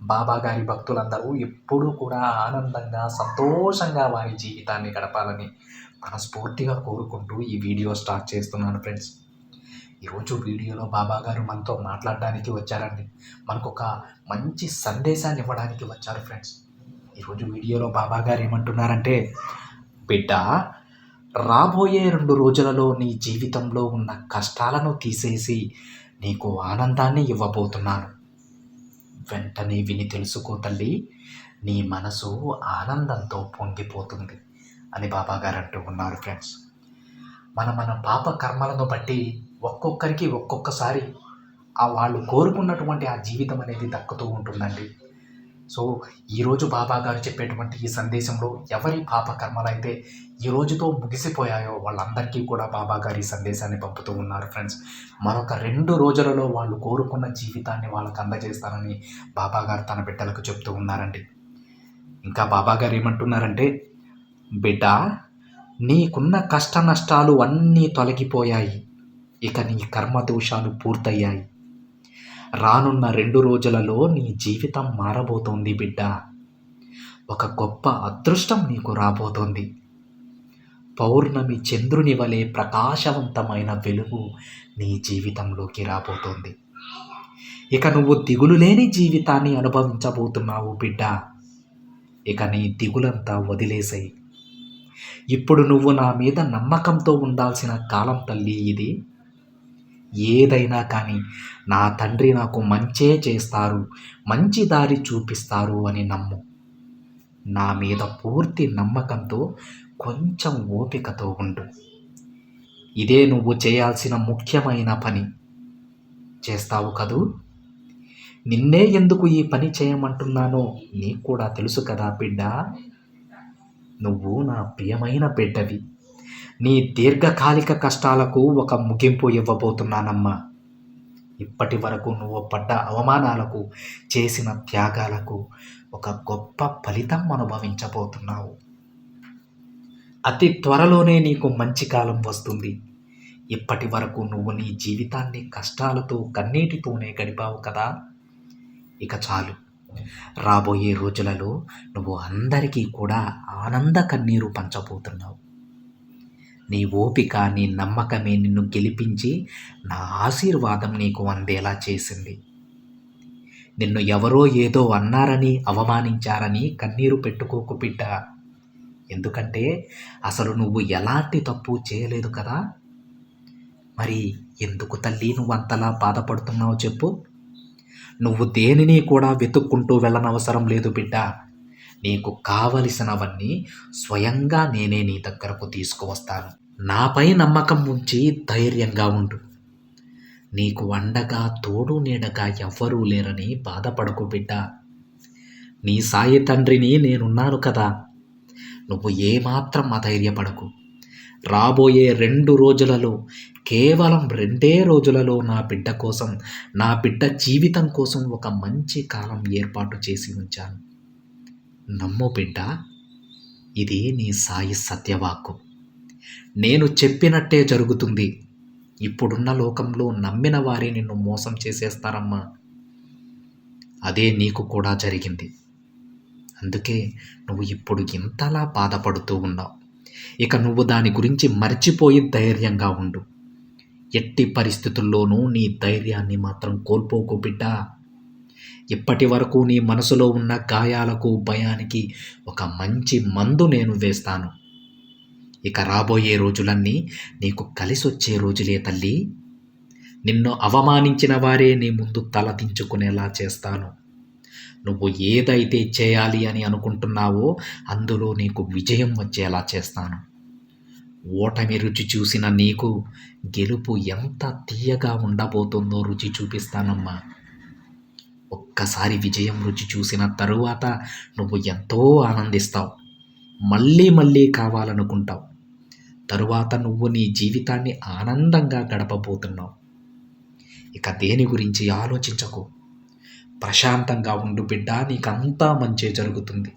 బాబా గారి భక్తులందరూ ఎప్పుడూ కూడా ఆనందంగా సంతోషంగా వారి జీవితాన్ని గడపాలని మనస్ఫూర్తిగా కోరుకుంటూ ఈ వీడియో స్టార్ట్ చేస్తున్నాను ఫ్రెండ్స్. ఈరోజు వీడియోలో బాబా గారు మనతో మాట్లాడడానికి వచ్చారండి. మనకు ఒక మంచి సందేశాన్ని ఇవ్వడానికి వచ్చారు ఫ్రెండ్స్. ఈరోజు వీడియోలో బాబా గారు ఏమంటున్నారంటే బిడ్డ రాబోయే రెండు రోజులలో నీ జీవితంలో ఉన్న కష్టాలను తీసేసి నీకు ఆనందాన్ని ఇవ్వబోతున్నాను. వెంటనే విని తెలుసుకో తల్లి. నీ మనసు ఆనందంతో పొంగిపోతుంది అని బాబాగారు అంటూ ఉన్నారు ఫ్రెండ్స్. మన మన పాప కర్మలను బట్టి ఒక్కొక్కరికి ఒక్కొక్కసారి ఆ వాళ్ళు కోరుకున్నటువంటి ఆ జీవితం అనేది దక్కుతూ ఉంటుందండి. సో ఈరోజు బాబా గారు చెప్పేటువంటి ఈ సందేశంలో ఎవరి పాప కర్మలు అయితే ఈ రోజుతో ముగిసిపోయాయో వాళ్ళందరికీ కూడా బాబా గారి సందేశాన్ని పంపుతూ ఉన్నారు ఫ్రెండ్స్. మరొక రెండు రోజులలో వాళ్ళు కోరుకున్న జీవితాన్ని వాళ్ళకి అందజేస్తానని బాబా గారు తన బిడ్డలకు చెప్తూ ఉన్నారండి. ఇంకా బాబా గారు ఏమంటున్నారంటే బిడ్డ నీకున్న కష్ట నష్టాలు అన్నీ తొలగిపోయాయి. ఇక నీ కర్మ దోషాలు పూర్తయ్యాయి. రానున్న రెండు రోజులలో నీ జీవితం మారబోతోంది బిడ్డ. ఒక గొప్ప అదృష్టం నీకు రాబోతోంది. పౌర్ణమి చంద్రుని వలె ప్రకాశవంతమైన వెలుగు నీ జీవితంలోకి రాబోతోంది. ఇక నువ్వు దిగులు లేని జీవితాన్ని అనుభవించబోతున్నావు బిడ్డ. ఇక నీ దిగులంతా వదిలేసాయి. ఇప్పుడు నువ్వు నా మీద నమ్మకంతో ఉండాల్సిన కాలం తల్లి ఇది. ఏదైనా కానీ నా తండ్రి నాకు మంచే చేస్తారు మంచి దారి చూపిస్తారు అని నమ్ము. నా మీద పూర్తి నమ్మకంతో కొంచెం ఓపికతో ఉండు. ఇదే నువ్వు చేయాల్సిన ముఖ్యమైన పని. చేస్తావు కదూ? నిన్నే ఎందుకు ఈ పని చేయమంటున్నానో నీకు కూడా తెలుసు కదా బిడ్డ. నువ్వు నా ప్రియమైన బిడ్డవి. నీ దీర్ఘకాలిక కష్టాలకు ఒక ముగింపు ఇవ్వబోతున్నానమ్మా. ఇప్పటి వరకు నువ్వు పడ్డ అవమానాలకు చేసిన త్యాగాలకు ఒక గొప్ప ఫలితం అనుభవించబోతున్నావు. అతి త్వరలోనే నీకు మంచి కాలం వస్తుంది. ఇప్పటి వరకు నువ్వు నీ జీవితాన్ని కష్టాలతో కన్నీటితోనే గడిపావు కదా. ఇక చాలు. రాబోయే రోజులలో నువ్వు అందరికీ కూడా ఆనంద కన్నీరు పంచబోతున్నావు. నీ ఓపిక నీ నమ్మకమే నిన్ను గెలిపించి నా ఆశీర్వాదం నీకు అందేలా చేసింది. నిన్ను ఎవరో ఏదో అన్నారని అవమానించారని కన్నీరు పెట్టుకోకు బిడ్డ. ఎందుకంటే అసలు నువ్వు ఎలాంటి తప్పు చేయలేదు కదా. మరి ఎందుకు తల్లి నువ్వు అంతలా బాధపడుతున్నావు చెప్పు. నువ్వు దేనిని కూడా వెతుక్కుంటూ వెళ్ళనవసరం లేదు బిడ్డ. నీకు కావలసినవన్నీ స్వయంగా నేనే నీ దగ్గరకు తీసుకువస్తాను. నాపై నమ్మకం ఉంచి ధైర్యంగా ఉండు. నీకు అండగా తోడు నీడగా ఎవ్వరూ లేరని బాధపడకు బిడ్డ. నీ సాయి తండ్రిని నేనున్నాను కదా. నువ్వు ఏమాత్రం అధైర్యపడకు. రాబోయే రెండు రోజులలో కేవలం రెండే రోజులలో నా బిడ్డ కోసం నా బిడ్డ జీవితం కోసం ఒక మంచి కాలం ఏర్పాటు చేసి ఉంచాను. నమ్ము బిడ్డ ఇది నీ సాయి సత్యవాక్కు. నేను చెప్పినట్టే జరుగుతుంది. ఇప్పుడున్న లోకంలో నమ్మిన వారే నిన్ను మోసం చేసేస్తారమ్మా. అదే నీకు కూడా జరిగింది. అందుకే నువ్వు ఇప్పుడు ఇంతలా బాధపడుతూ ఉన్నావు. ఇక నువ్వు దాని గురించి మర్చిపోయి ధైర్యంగా ఉండు. ఎట్టి పరిస్థితుల్లోనూ నీ ధైర్యాన్ని మాత్రం కోల్పోకు బిడ్డ. ఇప్పటి వరకు నీ మనసులో ఉన్న గాయాలకు భయానికి ఒక మంచి మందు నేను వేస్తాను. ఇక రాబోయే రోజులన్నీ నీకు కలిసొచ్చే రోజులే తల్లి. నిన్ను అవమానించిన వారే నీ ముందు తలదించుకునేలా చేస్తాను. నువ్వు ఏదైతే చేయాలి అని అనుకుంటున్నావో అందులో నీకు విజయం వచ్చేలా చేస్తాను. ఓటమి రుచి చూసిన నీకు గెలుపు ఎంత తీయగా ఉండబోతుందో రుచి చూపిస్తానమ్మా. ఒక్కసారి విజయం రుచి చూసిన తరువాత నువ్వు ఎంతో ఆనందిస్తావు. మళ్ళీ మళ్ళీ కావాలనుకుంటావు. తరువాత నువ్వు నీ జీవితాన్ని ఆనందంగా గడపబోతున్నావు. ఇక దేని గురించి ఆలోచించకు. ప్రశాంతంగా ఉండు బిడ్డ నీకంతా మంచే జరుగుతుంది.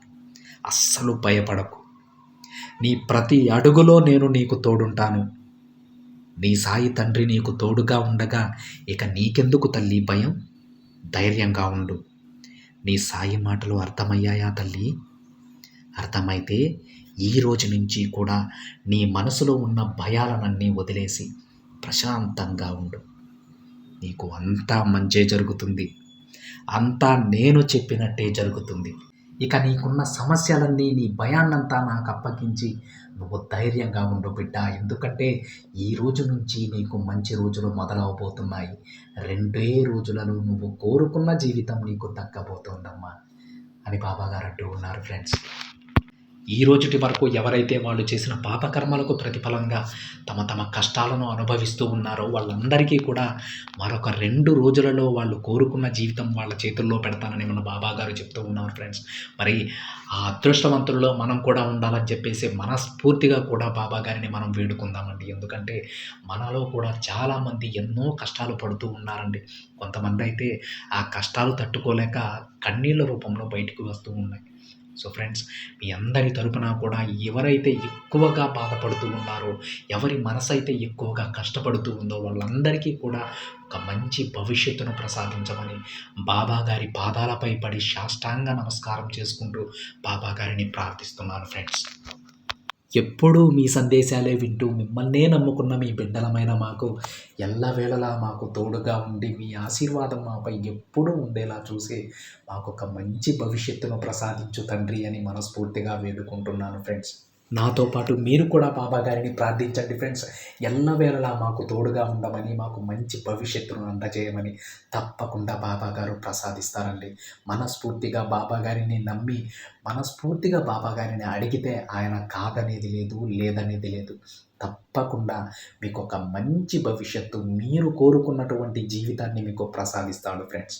అస్సలు భయపడకు. నీ ప్రతి అడుగులో నేను నీకు తోడుంటాను. నీ సాయి తండ్రి నీకు తోడుగా ఉండగా ఇక నీకెందుకు తల్లి భయం? ధైర్యంగా ఉండు. నీ సాయి మాటలు అర్థమయ్యాయా తల్లి? అర్థమైతే ఈ రోజు నుంచి కూడా నీ మనసులో ఉన్న భయాలనన్నీ వదిలేసి ప్రశాంతంగా ఉండు. నీకు అంతా మంచే జరుగుతుంది. అంతా నేను చెప్పినట్టే జరుగుతుంది. ఇక నీకున్న సమస్యలన్నీ నీ భయాన్నంతా నాకు అప్పగించి నువ్వు ధైర్యంగా ఉండు బిడ్డ. ఎందుకంటే ఈ రోజు నుంచి నీకు మంచి రోజులు మొదలవబోతున్నాయి. రెండే రోజులలో నువ్వు కోరుకున్న జీవితం నీకు దక్కబోతోందమ్మా. అని బాబాగారు అంటూ ఉన్నారు ఫ్రెండ్స్. ఈ రోజుటి వరకు ఎవరైతే వాళ్ళు చేసిన పాపకర్మలకు ప్రతిఫలంగా తమ తమ కష్టాలను అనుభవిస్తూ ఉన్నారో వాళ్ళందరికీ కూడా మరొక రెండు రోజులలో వాళ్ళు కోరుకున్న జీవితం వాళ్ళ చేతుల్లో పెడతానని మన బాబా గారు చెప్తూ ఉన్నారు ఫ్రెండ్స్ మరి ఆ అదృష్టవంతుల్లో మనం కూడా ఉండాలని చెప్పేసి మనస్ఫూర్తిగా కూడా బాబా గారిని మనం వేడుకుందామండి. ఎందుకంటే మనలో కూడా చాలామంది ఎన్నో కష్టాలు పడుతూ ఉన్నారండి. కొంతమంది అయితే ఆ కష్టాలు తట్టుకోలేక కన్నీళ్ళ రూపంలో బయటకు వస్తూ ఉన్నాయి. సో ఫ్రెండ్స్ మీ అందరి తరపున కూడా ఎవరైతే ఎక్కువగా బాధపడుతూ ఉన్నారో ఎవరి మనసు అయితే ఎక్కువగా కష్టపడుతూ ఉందో వాళ్ళందరికీ కూడా ఒక మంచి భవిష్యత్తును ప్రసాదించమని బాబా గారి పాదాలపై పడి సాష్టాంగ నమస్కారం చేసుకుంటూ బాబా గారిని ప్రార్థిస్తున్నాను ఫ్రెండ్స్ ఎప్పుడూ మీ సందేశాలే వింటూ మిమ్మల్నే నమ్ముకున్న మీ బిడ్డలమైన మాకు ఎల్లవేళలా మాకు తోడుగా ఉండి మీ ఆశీర్వాదం మాపై ఎప్పుడూ ఉండేలా చూసి మాకు ఒక మంచి భవిష్యత్తును ప్రసాదించు తండ్రి అని మనస్ఫూర్తిగా వేడుకుంటున్నాను ఫ్రెండ్స్. నాతో పాటు మీరు కూడా బాబా గారిని ప్రార్థించండి ఫ్రెండ్స్. ఎల్లవేళలా మాకు తోడుగా ఉండమని మాకు మంచి భవిష్యత్తును అందజేయమని తప్పకుండా బాబా గారు ప్రసాదిస్తారండి. మనస్ఫూర్తిగా బాబా గారిని నమ్మి మనస్ఫూర్తిగా బాబా గారిని అడిగితే ఆయన కాదనేది లేదు లేదనేది లేదు. తప్పకుండా మీకు ఒక మంచి భవిష్యత్తు మీరు కోరుకున్నటువంటి జీవితాన్ని మీకు ప్రసాదిస్తాడు ఫ్రెండ్స్.